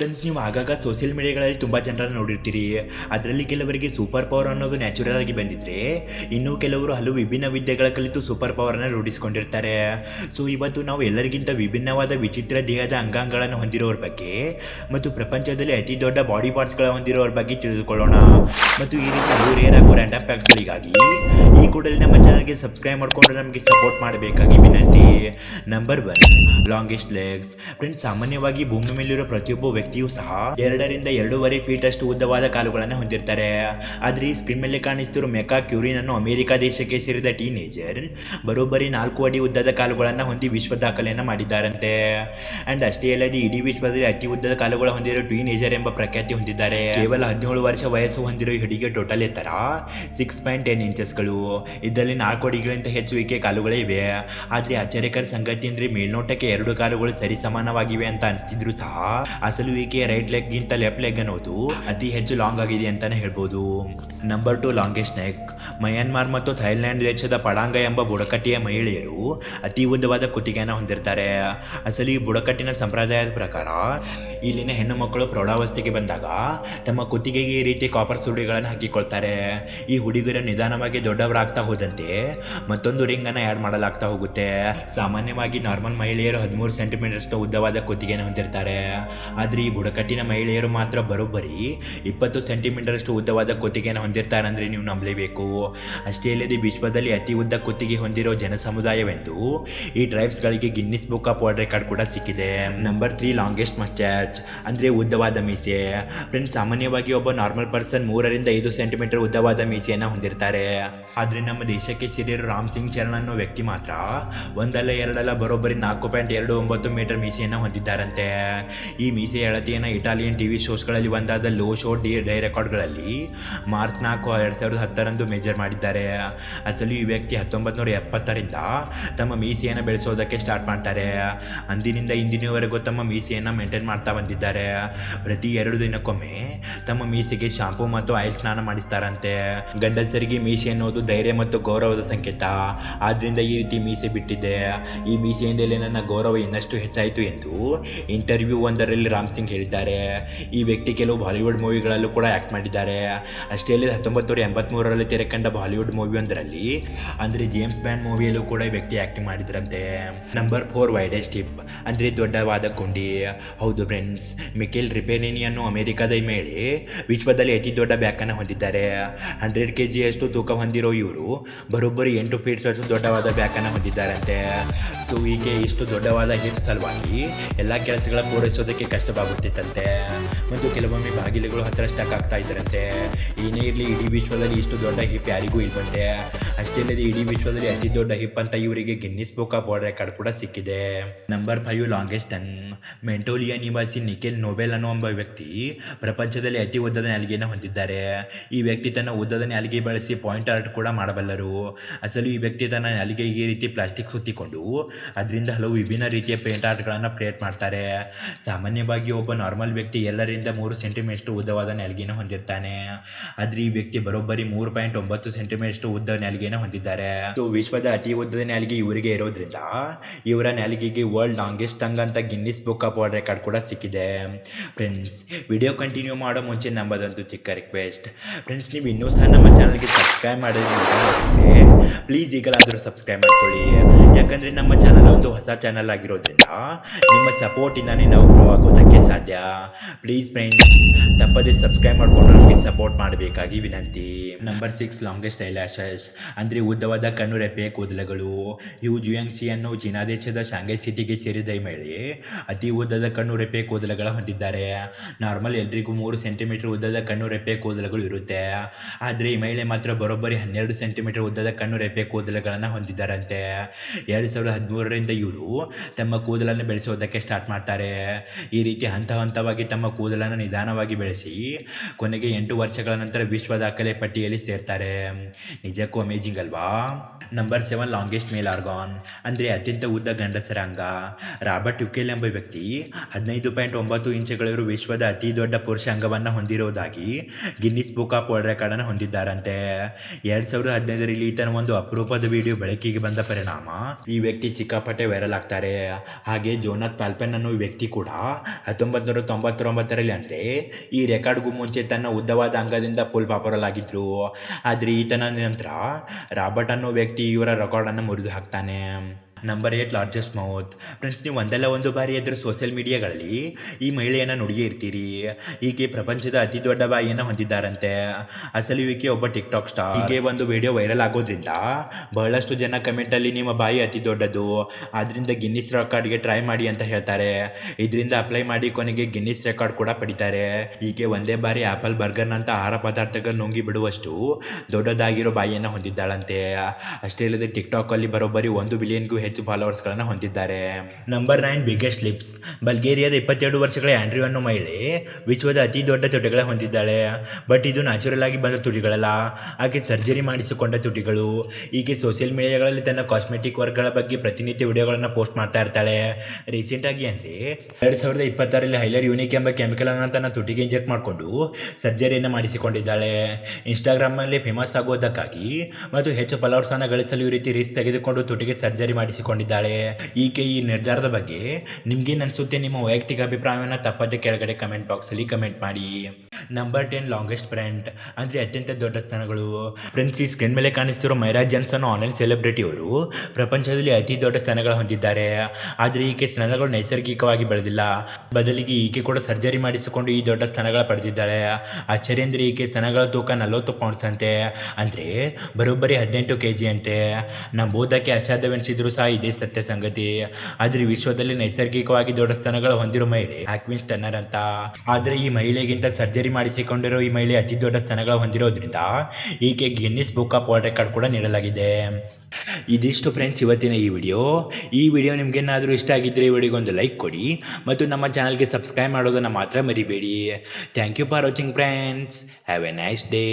Friends ನೀವು ಆಗಾಗ social ಮೀಡಿಯಾಗಳಲ್ಲಿ ತುಂಬ ಜನರನ್ನು ನೋಡಿರ್ತೀರಿ. ಅದರಲ್ಲಿ ಕೆಲವರಿಗೆ ಸೂಪರ್ ಪವರ್ ಅನ್ನೋದು ನ್ಯಾಚುರಲ್ ಆಗಿ ಬಂದಿದ್ರೆ, ಇನ್ನು ಕೆಲವರು ಹಲವು ವಿಭಿನ್ನ ವಿದ್ಯೆಗಳ ಕಲಿತು ಸೂಪರ್ ಪವರನ್ನು ರೂಢಿಸಿಕೊಂಡಿರ್ತಾರೆ. ಸೊ ಇವತ್ತು ನಾವು ಎಲ್ಲರಿಗಿಂತ ವಿಭಿನ್ನವಾದ ವಿಚಿತ್ರ ದೇಹದ ಅಂಗಾಂಗಗಳನ್ನು ಹೊಂದಿರೋರ ಬಗ್ಗೆ ಮತ್ತು ಪ್ರಪಂಚದಲ್ಲಿ ಅತಿ ದೊಡ್ಡ ಬಾಡಿ ಪಾರ್ಟ್ಸ್ಗಳ ಹೊಂದಿರೋರ ಬಗ್ಗೆ ತಿಳಿದುಕೊಳ್ಳೋಣ. ಮತ್ತು ಈ ರೀತಿ ಹಲವು ರೇರ್ ಹಾಗೂ ರ್ಯಾಂಡಮ್ ಕೂಡಲೇ ನಮ್ಮ ಚಾನಲ್ಗೆ ಸಬ್ಸ್ಕ್ರೈಬ್ ಮಾಡಿಕೊಂಡು ನಮಗೆ ಸಪೋರ್ಟ್ ಮಾಡಬೇಕಾಗಿ ವಿನಂತಿ. Number one longest legs friends ಸಾಮಾನ್ಯವಾಗಿ ಭೂಮಿ ಮೇಲಿರೋ ಪ್ರತಿಯೊಬ್ಬ ವ್ಯಕ್ತಿಯೂ ಸಹ ಎರಡರಿಂದ ಎರಡೂವರೆ ಫೀಟ್ ಅಷ್ಟು ಉದ್ದವಾದ ಕಾಲುಗಳನ್ನು ಹೊಂದಿರ್ತಾರೆ. ಆದ್ರೆ ಈ ಸ್ಕ್ರೀನ್ ಮೇಲೆ ಕಾಣಿಸ್ತಿರೋ ಮೆಕಾ ಕ್ಯೂರಿನ್ ಅನ್ನು ಅಮೆರಿಕ ದೇಶಕ್ಕೆ ಸೇರಿದ ಟೀನೇಜರ್ ಬರೋಬ್ಬರಿ ನಾಲ್ಕು ಅಡಿ ಉದ್ದದ ಕಾಲುಗಳನ್ನು ಹೊಂದಿ ವಿಶ್ವ ದಾಖಲೆಯನ್ನು ಮಾಡಿದ್ದಾರಂತೆ. ಅಂಡ್ ಅಷ್ಟೇ ಅಲ್ಲದೆ ಇಡೀ ವಿಶ್ವದಲ್ಲಿ ಅತಿ ಉದ್ದದ ಕಾಲುಗಳು ಹೊಂದಿರೋ ಟೀನೇಜರ್ ಎಂಬ ಪ್ರಖ್ಯಾತಿ ಹೊಂದಿದ್ದಾರೆ. ಕೇವಲ ಹದಿನೇಳು ವರ್ಷ ವಯಸ್ಸು ಹೊಂದಿರೋ ಹುಡುಗಿಯ ಟೋಟಲ್ ಎತ್ತರ ಸಿಕ್ಸ್ ಪಾಯಿಂಟ್ ಟೆನ್ ಇಂಚಸ್ಗಳು ಇದರಲ್ಲಿ ನಾಲ್ಕು ಅಡಿಗಳಿಂದ ಹೆಚ್ಚು ಈಕೆ ಕಾಲುಗಳೇ ಇವೆ. ಆದ್ರೆ ಆಶ್ಚರ್ಯಕರ ಸಂಗತಿ ಅಂದ್ರೆ ಮೇಲ್ನೋಟಕ್ಕೆ ಎರಡು ಕಾಲುಗಳು ಸರಿ ಸಮಾನವಾಗಿವೆ ಅಂತ ಅನಿಸ್ತಿದ್ರು ಸಹ ಅಸಲು ಈಕೆ ರೈಟ್ ಲೆಗ್ ಗಿಂತ ಲೆಫ್ಟ್ ಲೆಗ್ ಅನ್ನೋದು ಅತಿ ಹೆಚ್ಚು ಲಾಂಗ್ ಆಗಿದೆ ಅಂತಾನೆ ಹೇಳ್ಬೋದು. Number two longest neck. Myanmar ಮತ್ತು ಥೈಲ್ಯಾಂಡ್ ದೇಶದ ಪಡಾಂಗ ಎಂಬ ಬುಡಕಟ್ಟಿಯ ಮಹಿಳೆಯರು ಅತಿ ಉದ್ದವಾದ ಕುತ್ತಿಗೆಯನ್ನು ಹೊಂದಿರ್ತಾರೆ. ಅಸಲು ಈ ಬುಡಕಟ್ಟಿನ ಸಂಪ್ರದಾಯದ ಪ್ರಕಾರ ಇಲ್ಲಿನ ಹೆಣ್ಣು ಮಕ್ಕಳು ಪ್ರೌಢಾವಸ್ಥೆಗೆ ಬಂದಾಗ ತಮ್ಮ ಕುತ್ತಿಗೆಗೆ ಈ ರೀತಿ ಕಾಪರ್ ಸುರುಳಿಗಳನ್ನು ಹಾಕಿಕೊಳ್ತಾರೆ. ಈ ಹುಡುಗರು ನಿಧಾನವಾಗಿ ದೊಡ್ಡವರಾಗ್ತಾ ಹೋದಂತೆ. ಮತ್ತೊಂದು ರಿಂಗ್ ಅನ್ನ ಆಡ್ ಮಾಡಲಾಗ್ತಾ ಹೋಗುತ್ತೆ. ಸಾಮಾನ್ಯವಾಗಿ ನಾರ್ಮಲ್ ಮಹಿಳೆಯರು ಹದಿಮೂರು ಸೆಂಟಿಮೀಟರ್ ಅಷ್ಟು ಉದ್ದವಾದ ಕುತ್ತಿಗೆಯನ್ನು ಹೊಂದಿರ್ತಾರೆ. ಆದ್ರೆ ಈ ಬುಡಕಟ್ಟಿನ ಮಹಿಳೆಯರು ಮಾತ್ರ ಬರೋಬ್ಬರಿ ಇಪ್ಪತ್ತು ಸೆಂಟಿಮೀಟರ್ ಅಷ್ಟು ಉದ್ದವಾದ ಕುತ್ತಿಗೆಯನ್ನು ಹೊಂದಿರ್ತಾರೆ ಅಂದ್ರೆ ನೀವು ನಂಬಲೇಬೇಕು. ಅಷ್ಟೇ ಅಲ್ಲದೆ ವಿಶ್ವದಲ್ಲಿ ಅತಿ ಉದ್ದ ಕುತ್ತಿಗೆ ಹೊಂದಿರೋ ಜನ ಸಮುದಾಯವೆಂದು ಈ ಟ್ರೈಬ್ಸ್ಗಳಿಗೆ Guinness book of world record ಕೂಡ ಸಿಕ್ಕಿದೆ. ನಂಬರ್ ತ್ರೀ ಲಾಂಗೆಸ್ಟ್ ಮಸ್ಟ್ಯಾಚ್ ಅಂದ್ರೆ ಉದ್ದವಾದ ಮೀಸೆ. ಫ್ರೆಂಡ್ಸ್ ಸಾಮಾನ್ಯವಾಗಿ ಒಬ್ಬ ನಾರ್ಮಲ್ ಪರ್ಸನ್ ಮೂರರಿಂದ ಐದು ಸೆಂಟಿಮೀಟರ್ ಉದ್ದವಾದ ಮೀಸೆಯನ್ನ ಹೊಂದಿರ್ತಾರೆ. ಆದ್ರೆ ನಮ್ಮ ದೇಶಕ್ಕೆ ಸೇರಿರೋ ರಾಮ್ ಸಿಂಗ್ ಚರಣ್ ಅನ್ನೋ ವ್ಯಕ್ತಿ ಮಾತ್ರ ಒಂದಲ್ಲ ಎರಡಲ್ಲ ಬರೋಬ್ಬರಿ ನಾಲ್ಕು ಪಾಯಿಂಟ್ ಎರಡು ಒಂಬತ್ತು ಮೀಟರ್ ಮೀಸೆಯನ್ನು ಹೊಂದಿದ್ದಾರಂತೆ. ಈ ಮೀಸೆ ಎಳತಿಯನ್ನು ಇಟಾಲಿಯನ್ ಟಿವಿ ಶೋಸ್ಗಳಲ್ಲಿ ಒಂದಾದ ಲೋ ಶೋ ಡಿ ಡೈ ರೆಕಾರ್ಡ್ಗಳಲ್ಲಿ ಮಾರ್ಚ್ ನಾಲ್ಕು ಎರಡು ಸಾವಿರದ ಹತ್ತರಂದು ಮೇಜರ್ ಮಾಡಿದ್ದಾರೆ. ಅಸಲು ಈ ವ್ಯಕ್ತಿ ಹತ್ತೊಂಬತ್ತು ನೂರ ಎಪ್ಪತ್ತರಿಂದ ತಮ್ಮ ಮೀಸೆಯನ್ನು ಬೆಳೆಸೋದಕ್ಕೆ ಸ್ಟಾರ್ಟ್ ಮಾಡ್ತಾರೆ. ಅಂದಿನಿಂದ ಇಂದಿನವರೆಗೂ ತಮ್ಮ ಮೀಸೆಯನ್ನು ಮೇಂಟೈನ್ ಮಾಡ್ತಾ ಬಂದಿದ್ದಾರೆ. ಪ್ರತಿ ಎರಡು ದಿನಕ್ಕೊಮ್ಮೆ ತಮ್ಮ ಮೀಸೆಗೆ ಶಾಂಪೂ ಮತ್ತು ಆಯಿಲ್ ಸ್ನಾನ ಮಾಡಿಸ್ತಾರಂತೆ. ಗಂಡಸರಿಗೆ ಮೀಸೆ ಅನ್ನೋದು ಧೈರ್ಯ ಮತ್ತು ಗೌರವದ ಸಂಕೇತ. ಆದ್ದರಿಂದ ಈ ರೀತಿ ಮೀಸೆ ಬಿಟ್ಟಿದ್ದೆ ಈ ಮೀಸೆಯಿಂದಲೇ ನನ್ನ ಗೌರವ ಇನ್ನಷ್ಟು ಹೆಚ್ಚಾಯಿತು ಎಂದು ಇಂಟರ್ವ್ಯೂ ಒಂದರಲ್ಲಿ ರಾಮ್ ಸಿಂಗ್ ಹೇಳಿದ್ದಾರೆ. ಈ ವ್ಯಕ್ತಿ ಕೆಲವು ಬಾಲಿವುಡ್ ಮೂವಿಗಳಲ್ಲೂ ಕೂಡ ಆ್ಯಕ್ಟ್ ಮಾಡಿದ್ದಾರೆ. ಅಷ್ಟೇ ಅಲ್ಲದೆ ಹತ್ತೊಂಬತ್ತು ನೂರ ಎಂಬತ್ಮೂರರಲ್ಲಿ ತೆರೆಕಂಡ ಬಾಲಿವುಡ್ ಮೂವಿ ಒಂದರಲ್ಲಿ ಅಂದರೆ ಜೇಮ್ಸ್ ಬ್ಯಾಂಡ್ ಮೂವಿಯಲ್ಲೂ ಕೂಡ ಈ ವ್ಯಕ್ತಿ ಆ್ಯಕ್ಟ್ ಮಾಡಿದ್ರಂತೆ. ನಂಬರ್ ಫೋರ್ ವೈಡೆಸ್ಟ್ ಟಿಪ್, ಅಂದರೆ ದೊಡ್ಡವಾದ ಗುಂಡಿ. ಹೌದು ಫ್ರೆಂಡ್ಸ್, ಮಿಕೇಲ್ ರಿಪೇನಿನಿ ಅನ್ನೋ ಅಮೆರಿಕದ ಮಹಿಳೆ ವಿಶ್ವದಲ್ಲಿ ಅತಿ ದೊಡ್ಡ ಬ್ಯಾಕನ್ನು ಹೊಂದಿದ್ದಾರೆ. ಹಂಡ್ರೆಡ್ ಕೆ ಜಿಯಷ್ಟು ತೂಕ ಹೊಂದಿರೋ ಇವರು ಬರೋಬ್ಬರಿ ಎಂಟು ಫೀಟ್ ಅಷ್ಟು ದೊಡ್ಡವಾದ ಬ್ಯಾಕನ್ನು ಹೊಂದಿದ್ದಾರಂತೆ. ಸೊ ಹೀಗೆ ಇಷ್ಟು ದೊಡ್ಡವಾದ ಹಿಪ್ ಸಲುವಾಗಿ ಎಲ್ಲ ಕೆಲಸಗಳ ಪೂರೈಸೋದಕ್ಕೆ ಕಷ್ಟವಾಗುತ್ತಿತ್ತಂತೆ. ಮತ್ತು ಕೆಲವೊಮ್ಮೆ ಬಾಗಿಲುಗಳು ಹತ್ತಿರ ಸ್ಟಕ್ ಆಗ್ತಾ ಇದ್ದರಂತೆ. ಏನೇ ಇರಲಿ, ಇಡೀ ವಿಶ್ವದಲ್ಲಿ ಇಷ್ಟು ದೊಡ್ಡ ಹಿಪ್ ಯಾರಿಗೂ ಇಲ್ವಂತೆ. ಅಷ್ಟೇ ಅಲ್ಲದೆ ಇಡೀ ವಿಶ್ವದಲ್ಲಿ ಅತಿ ದೊಡ್ಡ ಹಿಪ್ ಅಂತ ಇವರಿಗೆ Guinness book of world record ಕೂಡ ಸಿಕ್ಕಿದೆ. ನಂಬರ್ ಫೈವ್ ಲಾಂಗೆಸ್ಟ್ ಟನ್ ಮೆಂಟೋಲಿಯಾ ನಿವಾಸಿ ನಿಖಿಲ್ ನೊಬೆಲ್ ಅನ್ನೋ ಒಬ್ಬ ವ್ಯಕ್ತಿ ಪ್ರಪಂಚದಲ್ಲಿ ಅತಿ ಉದ್ದದ ನಾಲಿಗೆಯನ್ನು ಹೊಂದಿದ್ದಾರೆ. ಈ ವ್ಯಕ್ತಿ ತನ್ನ ಉದ್ದದ ನಾಲಿಗೆ ಬಳಸಿ ಪಾಯಿಂಟ್ ಆರ್ಟ್ ಕೂಡ ಮಾಡಬಲ್ಲರು. ಅಸಲು ಈ ವ್ಯಕ್ತಿ ತನ್ನ ನಾಲಿಗೆಗೆ ಈ ರೀತಿ ಪ್ಲಾಸ್ಟಿಕ್ ಸುತ್ತಿಕೊಂಡು ಅದರಿಂದ ಹಲವು ವಿಭಿನ್ನ ರೀತಿಯ ಪೇಂಟ್ ಆರ್ಟ್ಗಳನ್ನು ಕ್ರಿಯೇಟ್ ಮಾಡ್ತಾರೆ. ಸಾಮಾನ್ಯವಾಗಿ ಒಬ್ಬ ನಾರ್ಮಲ್ ವ್ಯಕ್ತಿ ಎಲ್ಲರಿಂದ ಮೂರು ಸೆಂಟಿಮೀಟರ್ ಉದ್ದವಾದ ನಾಲಿಗೆಯನ್ನು ಹೊಂದಿರ್ತಾನೆ. ಆದರೆ ಈ ವ್ಯಕ್ತಿ ಬರೋಬ್ಬರಿ ಮೂರು ಪಾಯಿಂಟ್ ಒಂಬತ್ತು ಸೆಂಟಿಮೀಟರ್ ಉದ್ದ ನಾಲಿಗೆಯನ್ನು ಹೊಂದಿದ್ದಾರೆ. ವಿಶ್ವದ ಅತಿ ಉದ್ದದ ನಾಲಿಗೆ ಇವರಿಗೆ ಇರೋದ್ರಿಂದ ಇವರ ನಾಲಿಗೆಗೆ ವರ್ಲ್ಡ್ ಲಾಂಗೆಸ್ಟ್ ಟಂಗ್ ಅಂತ Guinness book of world record ಕೂಡ ಸಿಕ್ಕಿದೆ. ಫ್ರೆಂಡ್ಸ್ ವಿಡಿಯೋ ಕಂಟಿನ್ಯೂ ಮಾಡೋ ಮುಂಚೆ ನಂಬದಂತೂ ಚಿಕ್ಕ ರಿಕ್ವೆಸ್ಟ್ ಫ್ರೆಂಡ್ಸ್ ನೀವು ಇನ್ನೂ ಸಹ ನಮ್ಮ ಚಾನಲ್ಗೆ ಸಬ್ಸ್ಕ್ರೈಬ್ ಮಾಡೋದ್ರಿಂದ ಪ್ಲೀಸ್ ಈಗಲಾದರೂ ಸಬ್ಸ್ಕ್ರೈಬ್ ಮಾಡ್ಕೊಳ್ಳಿ. ಯಾಕಂದ್ರೆ ನಮ್ಮ ಚಾನಲ್ ಒಂದು ಹೊಸ ಚಾನಲ್ ಆಗಿರೋದ್ರಿಂದ ನಿಮ್ಮ ಸಪೋರ್ಟಿಂದಾನೇ ನಾವು ಗ್ರೋ ಆಗೋದಕ್ಕೆ ಸಾಧ್ಯ. ಪ್ಲೀಸ್ ಫ್ರೆಂಡ್ಸ್ ತಪ್ಪದೇ ಸಬ್ಸ್ಕ್ರೈಬ್ ಮಾಡ್ಕೊಂಡು ನಮಗೆ ಸಪೋರ್ಟ್ ಮಾಡಬೇಕಾಗಿ ವಿನಂತಿ. ನಂಬರ್ ಸಿಕ್ಸ್ ಲಾಂಗೆಸ್ಟ್ ಐಲ್ಯಾಶಸ್ ಅಂದ್ರೆ ಉದ್ದವಾದ ಕಣ್ಣು ರೆಪ್ಪೆಯ ಕೂದಲುಗಳು. ಇವು ಜುಯಾಂಗ್ಸಿ ಅನ್ನೋ ಚೀನಾ ದೇಶದ ಶಾಂಘೈ ಸಿಟಿಗೆ ಸೇರಿದ ಈ ಮಹಿಳೆ ಅತಿ ಉದ್ದದ ಕಣ್ಣು, ರೆಪ್ಪೆ, ಕೂದಲುಗಳ ಹೊಂದಿದ್ದಾರೆ. ನಾರ್ಮಲ್ ಎಲ್ರಿಗೂ ಮೂರು ಸೆಂಟಿಮೀಟರ್ ಉದ್ದದ ಕಣ್ಣು, ರೆಪ್ಪೆ, ಕೂದಲುಗಳು ಇರುತ್ತೆ. ಆದ್ರೆ ಈ ಮಹಿಳೆ ಮಾತ್ರ ಬರೋಬ್ಬರಿ ಹನ್ನೆರಡು ಸೆಂಟಿಮೀಟರ್ ಉದ್ದದ ಕಣ್ಣು ರೆಪ್ಪೆ ಕೂದಲುಗಳನ್ನು ಹೊಂದಿದ್ದಾರಂತೆ. ಎರಡು ಸಾವಿರದ ಹದಿಮೂರರಿಂದ ಇವರು ತಮ್ಮ ಕೂದಲನ್ನು ಬೆಳೆಸೋದಕ್ಕೆ ಸ್ಟಾರ್ಟ್ ಮಾಡ್ತಾರೆ. ಈ ರೀತಿ ಹಂತ ಹಂತವಾಗಿ ತಮ್ಮ ಕೂದಲನ್ನು ನಿಧಾನವಾಗಿ ಬೆಳೆಸಿ ಕೊನೆಗೆ ಎಂಟು ವರ್ಷಗಳ ನಂತರ ವಿಶ್ವ ದಾಖಲೆ ಪಟ್ಟಿಯಲ್ಲಿ ಸೇರ್ತಾರೆ. ನಿಜಕ್ಕೂ ಅಮೇಜಿಂಗ್ ಅಲ್ವಾ? Number seven longest male organ ಅಂದರೆ ಅತ್ಯಂತ ಉದ್ದ ಗಂಡಸರ ಅಂಗ. ರಾಬರ್ಟ್ ಯುಕೆಲ್ ಎಂಬ ವ್ಯಕ್ತಿ ಹದಿನೈದು ಪಾಯಿಂಟ್ ಒಂಬತ್ತು ಇಂಚುಗಳಿರುವ ವಿಶ್ವದ ಅತಿ ದೊಡ್ಡ ಪುರುಷ ಅಂಗವನ್ನು ಹೊಂದಿರುವುದಾಗಿ ಗಿನ್ನಿಸ್ ಬುಕ್ ಆಫ್ ವರ್ಲ್ಡ್ ರೆಕಾರ್ಡನ್ನು ಹೊಂದಿದ್ದಾರಂತೆ. ಎರಡು ಸಾವಿರದ ಹದಿನೈದರಲ್ಲಿ ಈತನ ಒಂದು ಅಪರೂಪದ ವಿಡಿಯೋ ಬೆಳಕಿಗೆ ಬಂದ ಪರಿಣಾಮ. ಈ ವ್ಯಕ್ತಿ ಸಿಕ್ಕಾಪಟ್ಟೆ ವೈರಲ್ ಆಗ್ತಾರೆ. ಹಾಗೆ ಜೋನಾಥ್ ಪಾಲ್ಪೆನ್ ಅನ್ನೋ ವ್ಯಕ್ತಿ ಕೂಡ ಹತ್ತೊಂಬತ್ತು ನೂರ ತೊಂಬತ್ತೊಂಬತ್ತರಲ್ಲಿ ಅಂದರೆ ಈ ರೆಕಾರ್ಡ್ಗೂ ಮುಂಚೆ ತನ್ನ ಉದ್ದವಾದ ಅಂಗದಿಂದ ಫುಲ್ ಪಾಪರಲ್ ಆಗಿದ್ರು. ಆದರೆ ಈತನ ನಂತರ ರಾಬರ್ಟ್ ಅನ್ನೋ ವ್ಯಕ್ತಿ ಇವರ ರೆಕಾರ್ಡನ್ನು ಮುರಿದು ಹಾಕ್ತಾನೆ. Number eight largest mouth friends ನೀವು ಒಂದಲ್ಲ ಒಂದು ಬಾರಿ ಎದುರು ಸೋಷಿಯಲ್ ಮೀಡಿಯಾಗಳಲ್ಲಿ ಈ ಮಹಿಳೆಯನ್ನು ನುಡಿಯೇ ಇರ್ತೀರಿ. ಈಕೆ ಪ್ರಪಂಚದ ಅತಿ ದೊಡ್ಡ ಬಾಯಿಯನ್ನು ಹೊಂದಿದ್ದಾರಂತೆ. ಅಸಲು ಈಕೆ ಒಬ್ಬ ಟಿಕ್ ಟಾಕ್ ಸ್ಟಾರ್ ಹೀಗೆ ಒಂದು ವಿಡಿಯೋ ವೈರಲ್ ಆಗೋದ್ರಿಂದ ಬಹಳಷ್ಟು ಜನ ಕಮೆಂಟಲ್ಲಿ ನಿಮ್ಮ ಬಾಯಿ ಅತಿ ದೊಡ್ಡದು. ಆದ್ದರಿಂದ ಗಿನ್ನಿಸ್ ರೆಕಾರ್ಡ್ಗೆ ಟ್ರೈ ಮಾಡಿ ಅಂತ ಹೇಳ್ತಾರೆ. ಇದರಿಂದ ಅಪ್ಲೈ ಮಾಡಿ ಕೊನೆಗೆ ಗಿನ್ನಿಸ್ ರೆಕಾರ್ಡ್ ಕೂಡ ಪಡಿತಾರೆ. ಈಕೆ ಒಂದೇ ಬಾರಿ ಆಪಲ್ ಬರ್ಗರ್ನಂತ ಆಹಾರ ಪದಾರ್ಥಗಳು ನುಂಗಿ ಬಿಡುವಷ್ಟು ದೊಡ್ಡದಾಗಿರೋ ಬಾಯಿಯನ್ನು ಹೊಂದಿದ್ದಾಳಂತೆ. ಅಷ್ಟೇ ಇಲ್ಲದೆ ಟಿಕ್ ಟಾಕಲ್ಲಿ ಬರೋಬ್ಬರಿ ಒಂದು ಬಿಲಿಯನ್ಗೂ ಹೆಚ್ಚು ಫಾಲೋವರ್ಸ್ಗಳನ್ನು ಹೊಂದಿದ್ದಾರೆ. ನಂಬರ್ ನೈನ್ ಬಿಗ್ಗೆಸ್ಟ್ ಲಿಪ್ಸ್ ಬಲ್ಗೇರಿಯಾದ ಇಪ್ಪತ್ತೆರಡು ವರ್ಷಗಳ ಆಂಡ್ರಿಯೋ ಅನ್ನೋ ಮಹಿಳೆ ವಿಶ್ವದ ಅತಿ ದೊಡ್ಡ ತುಟಿಗಳ ಹೊಂದಿದ್ದಾಳೆ. ಬಟ್ ಇದು ನ್ಯಾಚುರಲ್ ಆಗಿ ಬಂದ ತುಟಿಗಳಲ್ಲ. ಆಕೆ ಸರ್ಜರಿ ಮಾಡಿಸಿಕೊಂಡ ತುಟಿಗಳು. ಈಕೆ ಸೋಷಿಯಲ್ ಮೀಡಿಯಾಗಳಲ್ಲಿ ತನ್ನ ಕಾಸ್ಮೆಟಿಕ್ ವರ್ಕ್ಗಳ ಬಗ್ಗೆ ಪ್ರತಿನಿತ್ಯ ವಿಡಿಯೋಗಳನ್ನು ಪೋಸ್ಟ್ ಮಾಡ್ತಾ ಇರ್ತಾಳೆ. ರೀಸೆಂಟಾಗಿ ಅಂದರೆ ಎರಡು ಸಾವಿರದ ಇಪ್ಪತ್ತಾರಲ್ಲಿ ಹೈಲರ್ ಯೂನಿಕ್ ಎಂಬ ಕೆಮಿಕಲ್ ಕೆಮಿಕಲನ್ನು ತನ್ನ ತುಟಿಗೆ ಇಂಜೆಕ್ಟ್ ಮಾಡಿಕೊಂಡು ಸರ್ಜರಿಯನ್ನು ಮಾಡಿಸಿಕೊಂಡಿದ್ದಾಳೆ. ಇನ್ಸ್ಟಾಗ್ರಾಮಲ್ಲಿ ಫೇಮಸ್ ಆಗೋದಕ್ಕಾಗಿ ಮತ್ತು ಹೆಚ್ಚು ಫಾಲೋವರ್ಸನ್ನು ಗಳಿಸಲು ಈ ರೀತಿ ರಿಸ್ಕ್ ತೆಗೆದುಕೊಂಡು ತುಟಿಗೆ ಸರ್ಜರಿ ಮಾಡಿಸಿಕೊಂಡಿದ್ದಾಳೆ ಈಕೆ ಈ ನಿರ್ಧಾರದ ಬಗ್ಗೆ ನಿಮ್ಗೇನು ಅನಿಸುತ್ತೆ ನಿಮ್ಮ ವೈಯಕ್ತಿಕ ಅಭಿಪ್ರಾಯವನ್ನು ತಪ್ಪದೆ ಕೆಳಗಡೆ ಕಮೆಂಟ್ ಬಾಕ್ಸಲ್ಲಿ ಕಮೆಂಟ್ ಮಾಡಿ. ನಂಬರ್ ಟೆನ್ ಲಾಂಗೆಸ್ಟ್ ಫ್ರೆಂಡ್ ಅಂದರೆ ಅತ್ಯಂತ ದೊಡ್ಡ ಸ್ಥಾನಗಳು. ಫ್ರೆಂಡ್ಸ್ ಈ ಸ್ಕ್ರೀನ್ ಮೇಲೆ ಕಾಣಿಸ್ತಿರೋ ಮೈರಾಜ್ ಜಾನ್ಸನ್ ಆನ್ಲೈನ್ ಸೆಲೆಬ್ರಿಟಿ ಅವರು ಪ್ರಪಂಚದಲ್ಲಿ ಅತಿ ದೊಡ್ಡ ಸ್ಥಾನಗಳು ಹೊಂದಿದ್ದಾರೆ. ಆದರೆ ಈಕೆ ಸ್ಥಾನಗಳು ನೈಸರ್ಗಿಕವಾಗಿ ಬೆಳೆದಿಲ್ಲ. ಬದಲಿಗೆ ಈಕೆ ಕೂಡ ಸರ್ಜರಿ ಮಾಡಿಸಿಕೊಂಡು ಈ ದೊಡ್ಡ ಸ್ಥಾನಗಳ ಪಡೆದಿದ್ದಾಳೆ. ಆಶ್ಚರ್ಯ ಅಂದರೆ ಈಕೆ ಸ್ಥಾನಗಳ ತೂಕ ನಲವತ್ತು ಪೌಂಡ್ಸ್ ಅಂತೆ. ಅಂದರೆ ಬರೋಬ್ಬರಿ ಹದಿನೆಂಟು ಕೆ ಜಿ ಅಂತೆ ನಂಬೋದಕ್ಕೆ ಅಸಾಧ್ಯವೆನಿಸಿದ್ರು ಸಹ ಇದೇ ಸತ್ಯ ಸಂಗತಿ. ಆದ್ರೆ ವಿಶ್ವದಲ್ಲಿ ನೈಸರ್ಗಿಕವಾಗಿ ದೊಡ್ಡ ಸ್ಥಾನಗಳು ಹೊಂದಿರೋ ಮಹಿಳೆ ಹಾಕ್ವಿನ್ ಟನ್ನರ್ ಅಂತ. ಆದ್ರೆ ಈ ಮಹಿಳೆಗಿಂತ ಸರ್ಜರಿ ಮಾಡಿಸಿಕೊಂಡಿರೋ ಈ ಮಹಿಳೆ ಅತಿ ದೊಡ್ಡ ಸ್ಥಾನಗಳು ಹೊಂದಿರೋದ್ರಿಂದ ಈಕೆ Guinness book of world record ಕೂಡ ನೀಡಲಾಗಿದೆ. ಇದಿಷ್ಟು ಫ್ರೆಂಡ್ಸ್ ಇವತ್ತಿನ ಈ ವಿಡಿಯೋ. ಈ ವಿಡಿಯೋ ನಿಮ್ಗೇನಾದರೂ ಇಷ್ಟ ಆಗಿದ್ರೆ ಈ ವಿಡಿಯೋಗೆ ಒಂದು ಲೈಕ್ ಕೊಡಿ ಮತ್ತು ನಮ್ಮ ಚಾನಲ್ಗೆ ಸಬ್ಸ್ಕ್ರೈಬ್ ಮಾಡೋದನ್ನು ಮಾತ್ರ ಮರಿಬೇಡಿ. Thank you for watching friends have a nice day